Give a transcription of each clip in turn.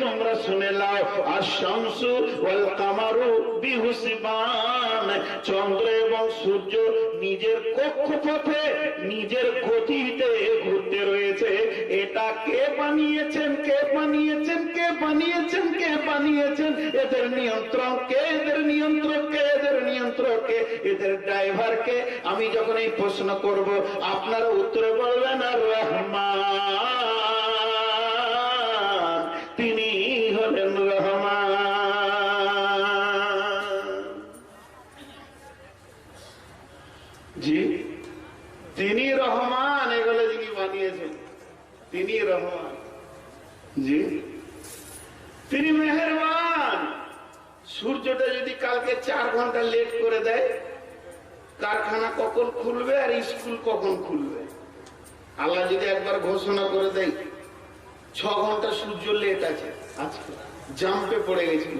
তোমরা শুনে লাও আর চন্দ্র এবং সূর্য নিজের কক্ষপথে, নিজের গতিতে ঘুরতে রয়েছে। এটা কে বানিয়েছেন কে বানিয়েছেন কে বানিয়েছেন কে বানিয়েছেন? এদের নিয়ন্ত্রণ কে, এদের নিয়ন্ত্রক কে, এদের নিয়ন্ত্রক কে, এদের ড্রাইভার কে? আমি যখন এই প্রশ্ন করব, আপনারা উত্তরে বলবেন, আর রহমান। তিনি রহমান। জি। তিনি মেহেরবান। সূর্যটা যদি কালকে চার ঘণ্টা লেট করে দেয় কারখানা কখন খুলবে আর স্কুল কখন খুলবে? আল্লাহ যদি একবার ঘোষণা করে দেয় ছ ঘণ্টা সূর্য লেট আছে। আজকে জাম্পে পড়ে গেছিল।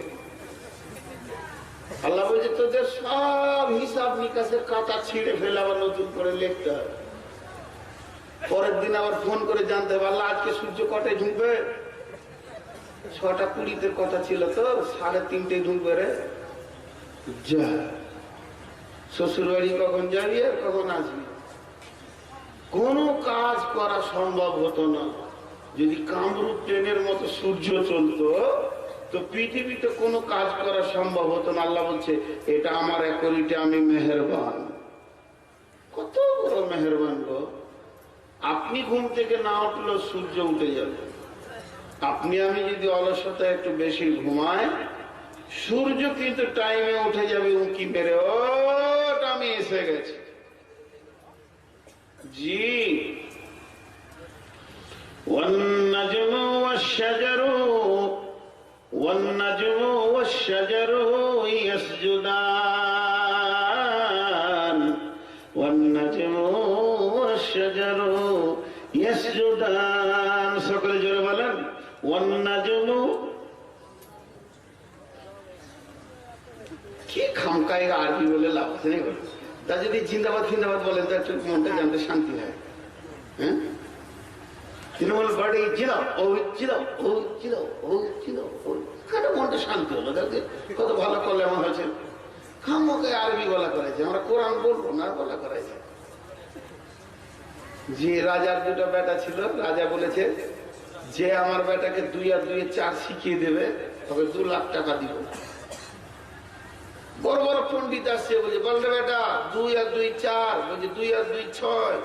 আল্লাহ বলছে তোদের সব হিসাব নিকাশের কাটা ছিঁড়ে ফেলে আবার নতুন করে লিখতে হবে। পরের দিন আবার ফোন করে জানতে হবে, আল্লাহ, আজকে সূর্য কটায় ঢুকবে? ছটা কুড়িতে কথা ছিল তো, সাড়ে তিনটে ঢুকবে রে। যা। শ্বশুর বাড়ি কখন যাবি আর কখন আসবি? কোনো কাজ করা সম্ভব হতো না। যদি কামরূপ ট্রেনের মতো সূর্য চলতো, তো পৃথিবীতে কোনো কাজ করা সম্ভব হতো না। আল্লাহ বলছে, এটা আমার একরিটা আমি মেহেরবান। কত বড় মেহেরবান গো। আপনি ঘুম থেকে না উঠলো সূর্য উঠে যাবে আপনি আমি যদি অলসতা একটু বেশি ঘুমায় সূর্য কিন্তু টাইমে উঠে যাবে উঁকি মেরে ওটা আমি এসে গেছি জি والنجم والشجر والنجم والشجر يسجدان যদি জিন্দাবাদ জিন্দাবাদ বলেন তো একটু মনটা জানতে শান্তি হয়। হ্যাঁ? তৃণমূল পার্টি জিরাও ও জিরাও ও জিরাও ও জিরাও মনটা শান্তি হলো? দেখতে কত ভালো করলে আমার হয়েছে। খামকে আরবি বলা করেছে আমরা কোরআন বলব না বলা করেছে যে রাজার দুটো বেটা ছিল, রাজা বলেছে, যে আমার বেটাকে দুই আর দুই চার শিখিয়ে দেবে, তবে দু লাখ টাকা দিব। বড় বড় পন্ডিত আসছে বলছে বললে বেটা, দুই আর দুই চার, বলছে, দুই আর দুই ছয়,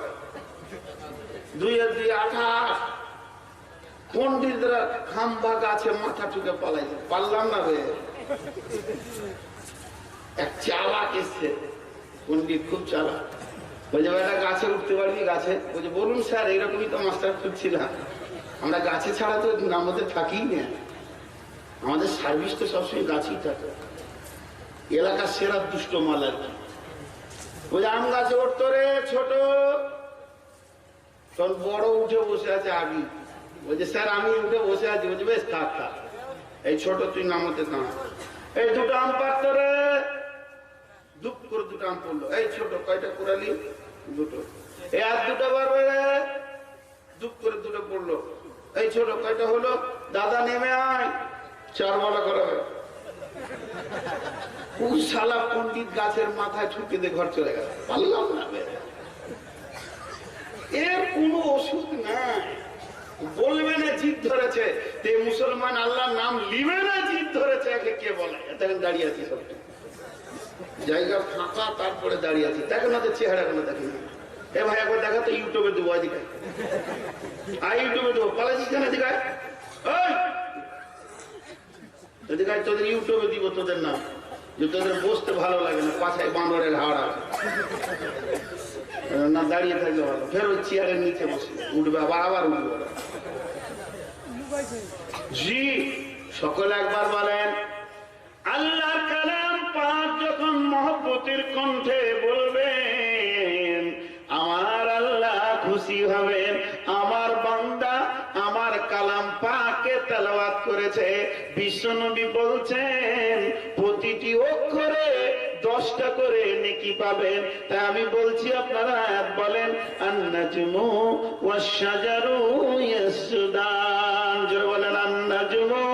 দুই আর দুই আঠাশ। পন্ডিতরা খাম্বা গাছে মাথা ঠুকে পালাইছে। পারলাম না রে। এক চালাক এসছে। পন্ডিত খুব চালাক। বলছে, বেটা, গাছে উঠতে পারবি গাছে? বলছে, বলুন স্যার এইরকমই তো মাস্টার খুঁজছিলাম। আমরা গাছে ছাড়া তো আমাদের থাকি না। আমাদের সার্ভিস তো সবসময় গাছেই থাকে। এলাকার সেরা দুষ্ট মাল আর কি বলছে আম গাছে উঠতো রে ছোট। তখন বড় উঠে বসে আছে আগে বলছে, স্যার, আমি উঠে বসে আছি। বলছে, বেশ, থাক থাক। এই ছোট, তুই নামতে দাঁড়া এই দুটো আম পারতো রে দুপ করে দুটো আম পড়ল। এই ছোট, কয়টা কুড়ালি দুটো। এই আর দুটো পারবে রে দুপ করে দুটো পড়ল। এই ছোট, কয়টা হলো? দাদা, নেমে আয়। চার বলা করাবে পন্ডিত গাছের মাথায় ঘর চলে গেল? পারলাম না এর কোনো ওষুধ নাই। বলবে না ধরেছে। তে মুসলমান আল্লাহর নাম লিবে না ধরেছে, একে কে বলে? দাঁড়িয়ে আছি সব। জায়গা ফাঁকা, তারপরে দাঁড়িয়ে আছি। দেখো না চেহারা গুলো দেখি এ ভাই, একবার দেখা তো ইউটিউবে দেবো আজকে আর ইউটিউবে দেবো। পালাচ্ছিস কেন? ওই! তোদের ইউটিউবে দিব তোদের যে তোদের বসতে ভালো লাগে না পাছায় বাঁদরের হাড় আছে। না, দাঁড়িয়ে থাকলে ভালো। ফের ওই চেয়ারের নিচে বসে, উঠবে, আবার আবার উঠবে। জি, সকলে একবার বলেন, আল্লাহর কালাম পাক যখন মহব্বতের কণ্ঠে বলবেন করেছে। বিশ্বনবী বলছেন, প্রতিটি অক্ষরে দশটা করে নেকি পাবেন। তাই আমি বলছি আপনারা বলেন, আন্নাজমু ওয়াশাজারু ইয়াসুদান। জোরে বলেন, আন্নাজমু।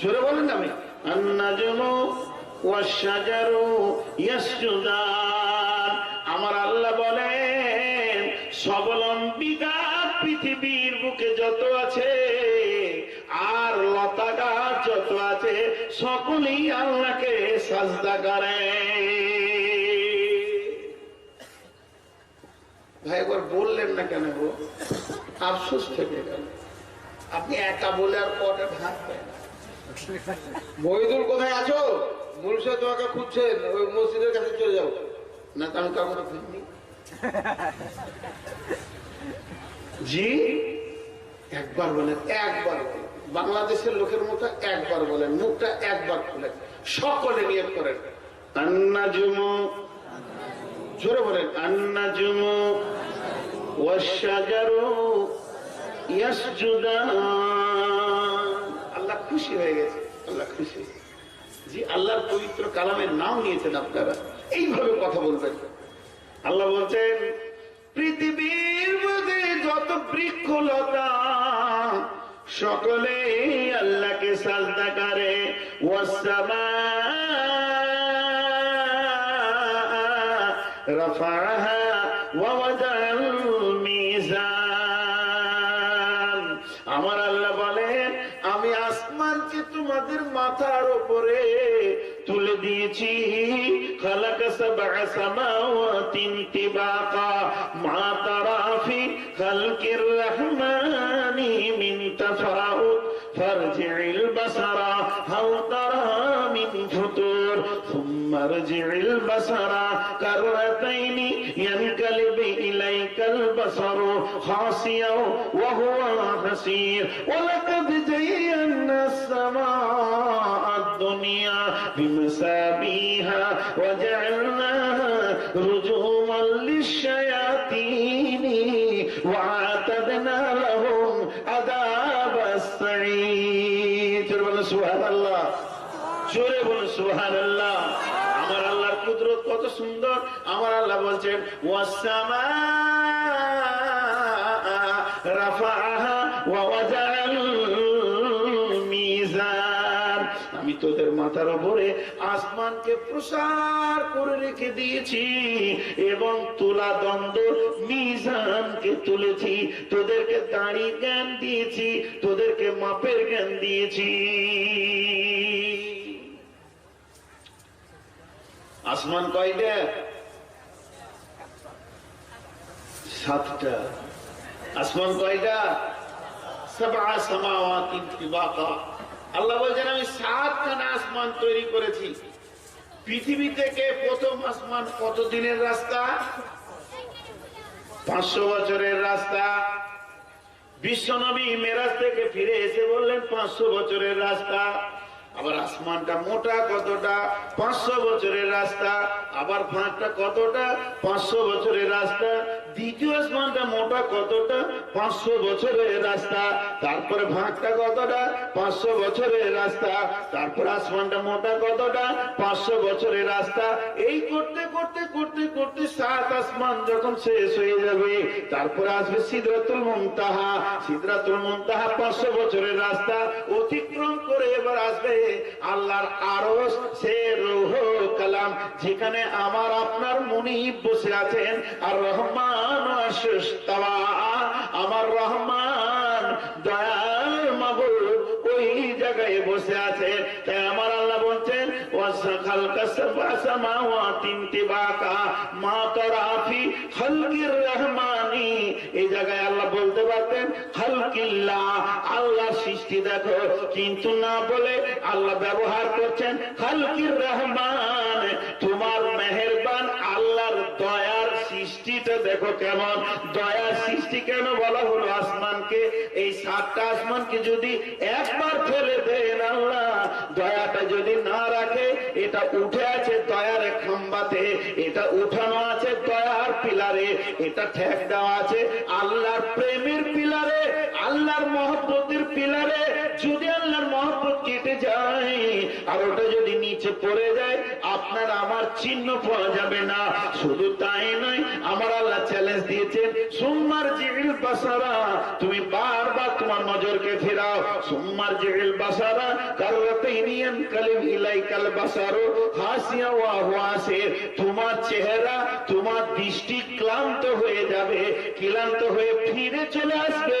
জোরে বলেন আমি। আন্নাজমু ওয়াশাজারু ইয়াসজুদান করে ভাই, একবার বললেন না কেন গো? আফসোস থেকে আপনি একা বলে আর দেন মহিদুল কোথায় আছো? তোমাকে খুঁজছেন ওই মসজিদের কাছে চলে যাও। না তো আমি কাউকে জি, একবার বলেন, একবার বাংলাদেশের লোকের মতো একবার বলেন, মুখটা একবার খুলেন সকলে নিয়ত করেন। আন্না জুমু জোরে বলেন আন্না জুমু ওয়াশাজারু ইয়াসজুদান আল্লাহ খুশি হয়ে গেছে আল্লাহ খুশি। জি আল্লাহর পবিত্র কালামের নাম নিয়েছেন আপনারা। এইভাবে কথা বলবেন। আল্লাহ বলছেন পৃথিবীর মধ্যে যত বৃক্ষলতা সকলে আল্লাহকে সাজদা করে। আমার আল্লাহ বলেন, আমি আসমানকে তোমাদের মাথার উপরে তুলে দিয়েছি। খালাকা সাবআ সামাওয়াতিন তিবাকা। মা তারা ফি খালকির রহমানি। فيه من تفاؤل فارجع البصر هل ترى من فطور. ثم ارجع البصر كرتين ينقلب إليك البصر خاسيا وهو خسير ولقد زينا السماء الدنيا بمسابيها وجعلنا আমার আল্লাহর কুদরত কত সুন্দর। আমার আল্লাহ বলছেন আমি তোদের মাথার উপরে আসমানকে প্রসার করে রেখে দিয়েছি এবং তুলা দ্বন্দ্ব মিজানকে তুলেছি। তোদেরকে দাঁড়ি জ্ঞান দিয়েছি, তোদেরকে মাপের জ্ঞান দিয়েছি। আসমান কয়টা? সাতটা। আসমান কয়টা? আল্লাহ বলছেন, আমি সাতখানা আসমান তৈরি করেছি। পৃথিবী থেকে প্রথম আসমান কত দিনের রাস্তা? পাঁচশো বছরের রাস্তা। বিশ্বনবী মেরাজ থেকে ফিরে এসে বললেন, পাঁচশো বছরের রাস্তা। আবার আসমানটা মোটা কতটা? পাঁচশো বছরের রাস্তা। আবার ফাঁকটা কতটা? পাঁচশো বছরের রাস্তা। দ্বিতীয় আসমানটা মোটা কতটা? পাঁচশো বছরের রাস্তা। তারপরে ফাঁকটা কতটা? পাঁচশো বছরের রাস্তা। তারপর আসমানটা মোটা কতটা? পাঁচশো বছরের রাস্তা। এই করতে করতে করতে করতে সাত আসমান যখন শেষ হয়ে যাবে, তারপরে আসবে সিদ্ধাতুল মুনতাহা। সিদ্ধাতুল মুনতাহা পাঁচশো বছরের রাস্তা। অতিক্রম করে এবার আসবে আল্লাহর আরস সে রোহ কালাম যেখানে আমার আপনার মুনিব বসে আছেন। আর রহমান আমার রহমান দয়াল ওই জায়গায় বসে আছে। তাই আমার আল্লাহ বলছেন এই জায়গায় আল্লাহ বলতে পারতেন, খালকিল্লাহ, আল্লাহ সৃষ্টি দেখো। কিন্তু না বলে আল্লাহ ব্যবহার করছেন, খালকির রহমান, তোমার আল্লাহর সৃষ্টিটা দেখো কেমন দয়ার সৃষ্টি কেন বলা হলো আসমানকে? এই সাতটা আসমানকে যদি একবার ফেলে দেন আল্লাহ দয়াটা যদি না রাখে, এটা উঠে আছে দয়ার খাম্বাতে, এটা উঠানো আছে দয়ার পিলারে, এটা ঠেক দেওয়া আছে আল্লাহর প্রেমের পিলারে, আল্লাহর মহব্বতের পিলারে। যদি আল্লাহর মহব্বত কেটে যায় আর ওটা যদি নিচে পড়ে যায়, আপনার আমার চিহ্ন পাওয়া যাবে না। শুধু তাই নয় আমার আল্লাহ চ্যালেঞ্জ দিয়েছেন সোমবার জিবিল বাসারা, তুমি বারবার তোমার নজরকে ফেরাও। সোমবার জিবিল বাসারা কারণ কালিম ইলাই কাল বাসারো, হাসিয়া ওয়া হাসে তোমার চেহারা, তোমার দৃষ্টি ক্লান্ত হয়ে যাবে, ক্লান্ত হয়ে ফিরে চলে আসবে।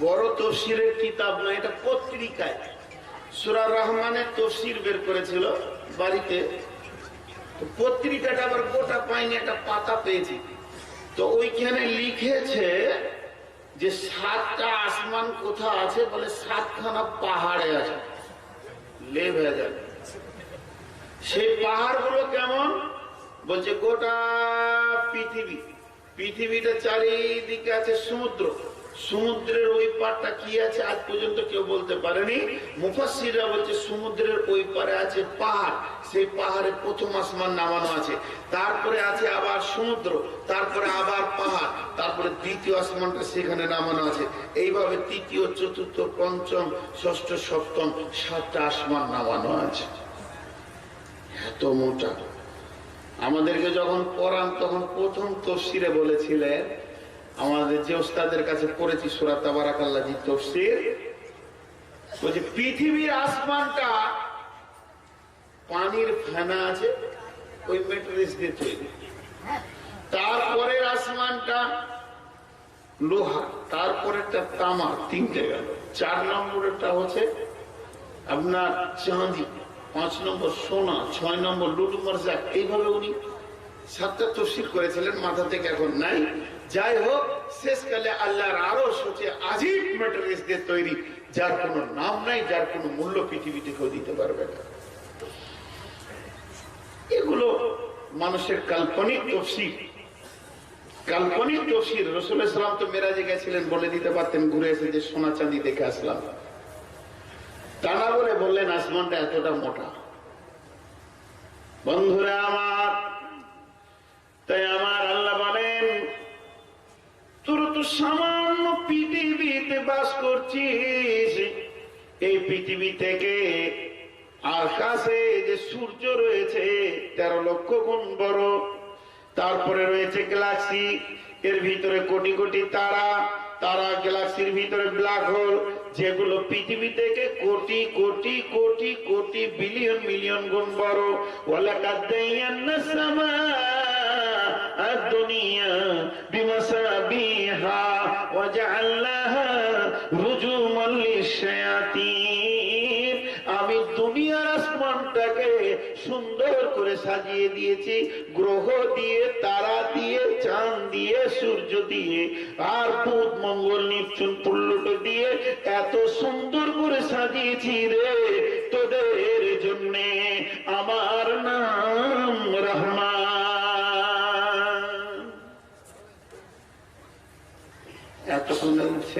বড় তফসিরের কিতাব না, এটা পত্রিকায়। সুরা রহমানের তফসির বের করেছিল বাড়িতে। পত্রিকাটা আবার গোটা পাইনি, একটা পাতা পেয়েছি। তো ওইখানে লিখেছে যে সাতটা আসমান কোথা আছে বলে সাতখানা পাহাড়ে আছে। লেভ হয়ে যাবে। সেই পাহাড়গুলো কেমন? বলছে গোটা পৃথিবী। পৃথিবীটা চারিদিকে আছে সমুদ্র। সমুদ্রের ওই পারটা কি আছে আজ পর্যন্ত কেউ বলতে পারেনি। মুফাসিররা বলছে সমুদ্রের ওই পারে আছে পাহাড়। সেই পাহাড়ে প্রথম আসমান নামানো আছে। তারপরে আছে আবার সমুদ্র, তারপরে আবার পাহাড়, তারপরে দ্বিতীয় আসমানটা সেখানে নামানো আছে। এইভাবে তৃতীয়, চতুর্থ, পঞ্চম, ষষ্ঠ, সপ্তম, সাতটা আসমান নামানো আছে। এত মোটা। আমাদেরকে যখন পড়ান, তখন প্রথম তফসিরে বলেছিলেন আমাদের যে ওস্তাদের কাছে পড়েছি সুরাত তাবারাকাল্লাহ জি তফসির বলছে পৃথিবীর আসমানটা পানির ফেনা আছে, ওই মেটেরিয়ালস দিয়ে তৈরি। তারপরের আসমানটা লোহা, তারপরেরটা তামা, তিনটে গেল। চার নম্বরেরটা হচ্ছে আপনার চাঁদি, পাঁচ নম্বর সোনা, ছয় নম্বর লুটু মর্জা এইভাবে উনি সাতটা তফসিল করেছিলেন, মাথা থেকে এখন নাই। যাই হোক, শেষকালে আল্লাহর আরও দিয়ে তৈরি, যার কোনো নাম নাই, যার কোনো মূল্য পৃথিবীতে কেউ দিতে পারবে না। এগুলো মানুষের কাল্পনিক তফসিল কাল্পনিক তফসিল রসুল ইসলাম তো মেরাজে গেছিলেন, বলে দিতে পারতেন, ঘুরে এসে যে সোনা চাঁদি দেখে আসলাম। টানা বলে বললেন, আসমানটা এতটা মোটা। বন্ধুরা আমার তাই আমার আল্লাহ বলেন তোর তো সামান্য পৃথিবীতে বাস করছিস। এই পৃথিবী থেকে আকাশে যে সূর্য রয়েছে, তেরো লক্ষ গুণ বড়। তারপরে রয়েছে গ্যালাক্সি, এর ভিতরে কোটি কোটি তারা। তারা গ্যালাক্সির ভিতরে ব্ল্যাক হোল, যেগুলো পৃথিবী থেকে কোটি কোটি কোটি কোটি বিলিয়ন মিলিয়ন গুণ বড়। ওয়ালাকাদ দাইয়ান্না সামা الدنيا بمصابيها وجعلناها رجوما للشياطين আমি দুনিয়ার আসমানটাকে সুন্দর করে সাজিয়ে দিয়েছি গ্রহ দিয়ে তারা দিয়ে চাঁদ দিয়ে সূর্য দিয়ে আর বুধ মঙ্গল নিপচুন পুল্লুটো দিয়ে এত সুন্দর করে সাজিয়েছি রে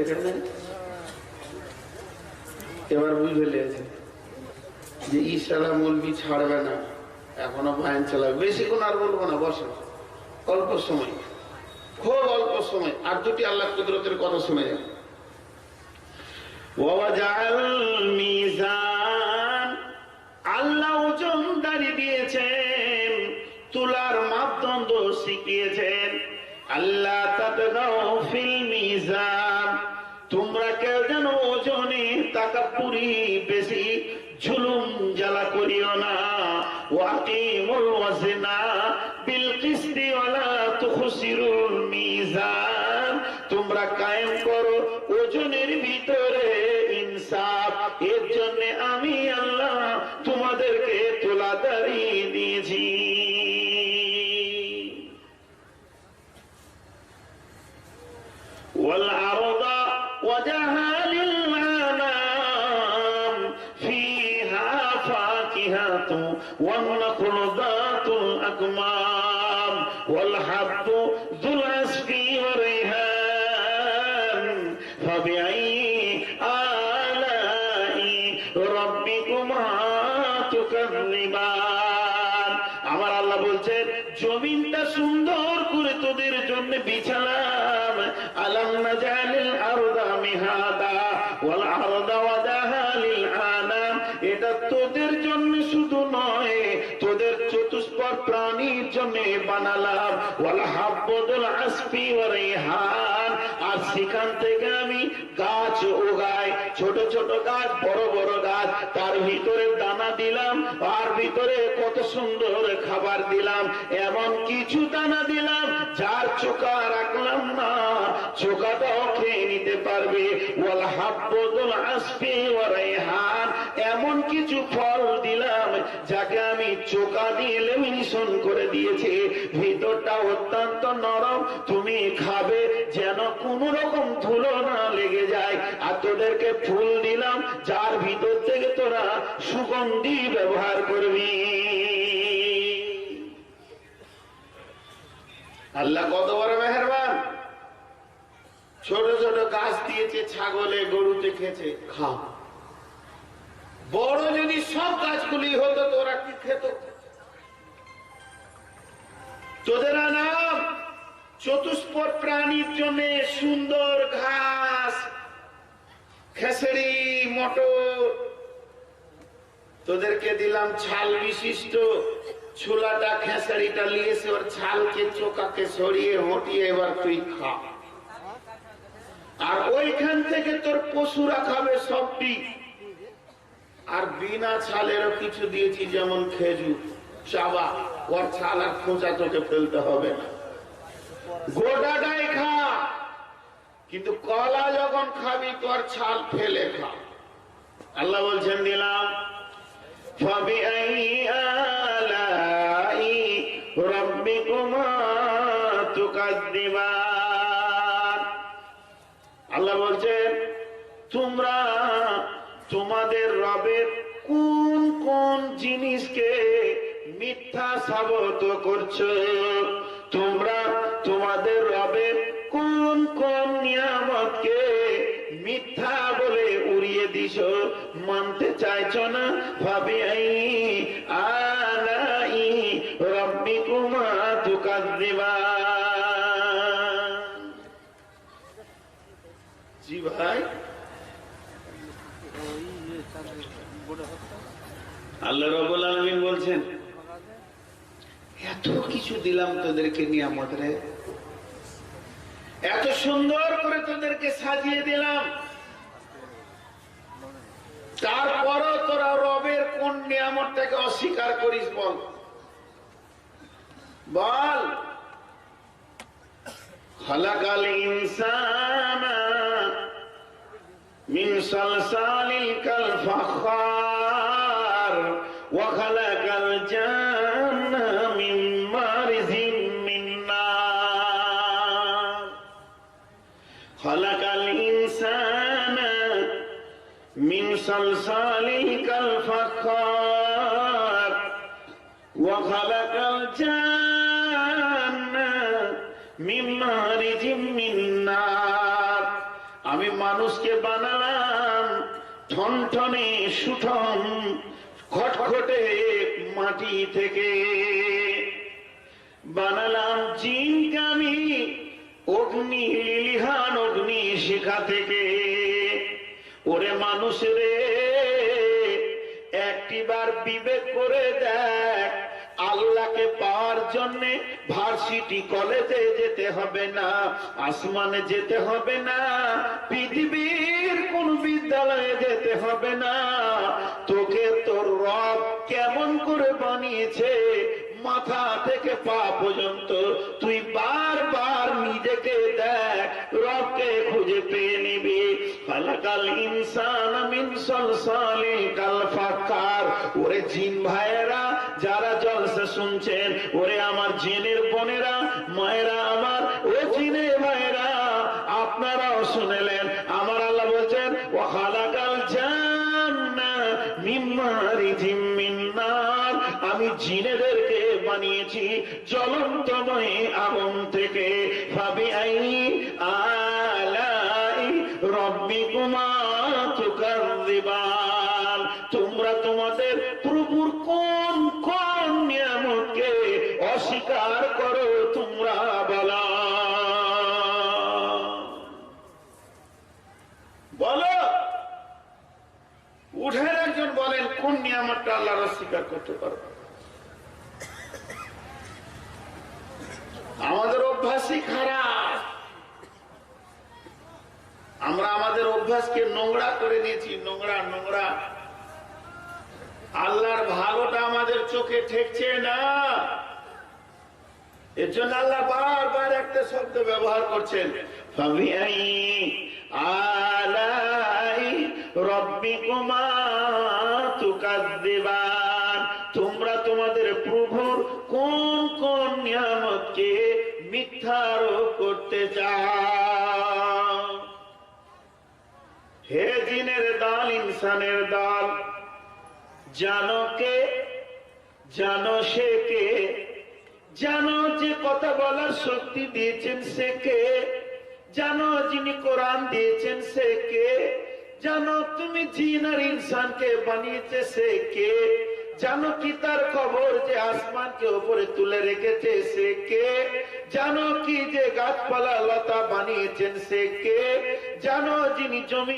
সেখানে এবার বুঝে লেগেছে যে ইশারা মলবি ছাড়বে না, এখনও বায়ান চালাবে। বেশিক্ষণ আর বলব না, বসে। অল্প সময়। খুব অল্প সময়। আর দুটি আল্লাহ কুদরতের কথা শুনে যান। আল্লাহ দিয়েছেন, তুলার মাপদণ্ড শিখিয়েছেন। আল্লাহ ফিল মিজান। ওজনে তাকাপুরি বেশি ঝুলুম জ্বালা করিও না। ওয়াকিমুল ওয়াজনা বিল কিসতি ওয়ালা তুখসিরুল মিজান। তোমরা কায়েম করো وجعل للأنام فيها فاكهة الجنات والنخل ذات الأكمام والحب ذو আর সেখান থেকে আমি গাছ উগাই। ছোট ছোট গাছ, বড় বড় গাছ। তার ভিতরে দানা দিলাম, আর ভিতরে কত সুন্দর খাবার দিলাম। এমন কিছু দানা দিলাম, যার চোখা রাখলাম না। চোখাটাও খেয়ে নিতে পারবে। ওয়াল হাব্বদুল আসফি ওয়া রাইহান। এমন কিছু ফল দিলাম, যাকে আমি চোখা দিয়ে লেমিনেশন করে দিয়েছি। ভিতরটা অত্যন্ত নরম, তুমি খাবে যেন কোন রকম ধুলো না লেগে যায়। আর তোদেরকে ফুল দিলাম, যার ভিতর থেকে তোরা সুগন্ধি ব্যবহার করবি। আল্লাহ কত বড় মেহরবান। ছোট ছোট গাছ দিয়েছে ছাগলে গরুতে খেয়েছে খাও বড় যদি সব গাছগুলি হতো তোরা কি খেত? তোদের নাম চতুষ্পদ প্রাণীর জন্য সুন্দর ঘাস খেসড়ি মটর। তোদেরকে দিলাম ছাল বিশিষ্ট ছোলাটা খেসারিটা নিয়েছে ওর ছালকে চোকাকে সরিয়ে হটিয়ে এবার তুই খা। আর ওইখান থেকে তোর পশুরা খাবে সবটি আর বিনা ছালেরও কিছু দিয়েছি যেমন খেজুর, চাবা, ওর ছাল আর খোঁজা তোকে ফেলতে হবে না। গোটাটাই খা, কিন্তু কলা যখন খাবি, তোর ছাল ফেলে খা। আল্লাহ বলছেন দিলাম জিনিসকে মিথ্যা সাবত করছ? তোমরা তোমাদের রবের কোন কোন নিয়ামতকে মিথ্যা বলে উড়িয়ে দিছ? মানতে চাইছো না? ভাবি আলাই রব্বি কুমা তুকাদ্দিবা জি ভাই। আল্লাহ রবুল আলমিন বলছেন, এত কিছু দিলাম তোদেরকে নিয়ামত রে। এত সুন্দর করে তোদেরকে সাজিয়ে দিলাম। তারপরও তোরা রবের কোন নিয়ামতটাকে অস্বীকার করিস বল। বল। হলাকাল ইনসান মিনসাল সালিল কাল ফাখার 我可来干将。মাটি থেকে বানালাম জিনকে আমি অগ্নি লিলিহান অগ্নি শিখা থেকে। ওরে মানুষ রে, একটিবার বিবেক করে দেখ, আল্লাহকে পাওয়ার জন্য ভার্সিটি কলেজে যেতে হবে না, আসমানে যেতে হবে না, পৃথিবীর কোন বিদ্যালয়ে যেতে হবে না তোকে তোর রব কেমন করে বানিয়েছে? মাথা থেকে পা পর্যন্ত তুই বারবার নিজেকে দেখ, রবকে খুঁজে পেয়ে নিবি। খালাকাল ইনসান মিন সলসালিল কাল ফাকার ওরে জিন ভাইয়েরা, যারা জলসা শুনছেন, ওরে আমার জিনের বোনেরা, মায়েরা আমার, ও জিনে ভাইয়েরা, আপনারাও শুনেলেন। আমার আল্লাহ বলছেন, ও খালাকাল জিম্মিন্না আমি জিনেদেরকে বানিয়েছি জ্বলন্তময় আগুন থেকে। ভাবি আই নিয়ামতটা আল্লাহর স্বীকার করতে পারব। আমাদের অভ্যাসই খারাপ। আমরা আমাদের অভ্যাসকে নোংরা করে নিয়েছি, নোংরা নোংরা। আল্লাহর ভালোটা আমাদের চোখে ঠেকছে না। এর জন্য আল্লাহ বার বার একটা শব্দ ব্যবহার করছেন। আলাই রব্বি কুমার প্রভুর কোন কোন নিয়ামতকে মিথ্যারোপ করতে চাও? হে জিনের দল, ইনসানের দল, জানো কে? জানো সে কে? জানো যে কথা বলার শক্তি দিয়েছেন সে কে? জানো যিনি কোরআন দিয়েছেন সে কে? জানো তুমি জিন আর ইনসানকে বানিয়েছে সে কে? জানো কি তার খবর যে আসমানকে ওপরে তুলে রেখেছে, সে কে? জানো কি যে গাছপালা লতা বানিয়েছেন, সে কে? জানো যিনি জমি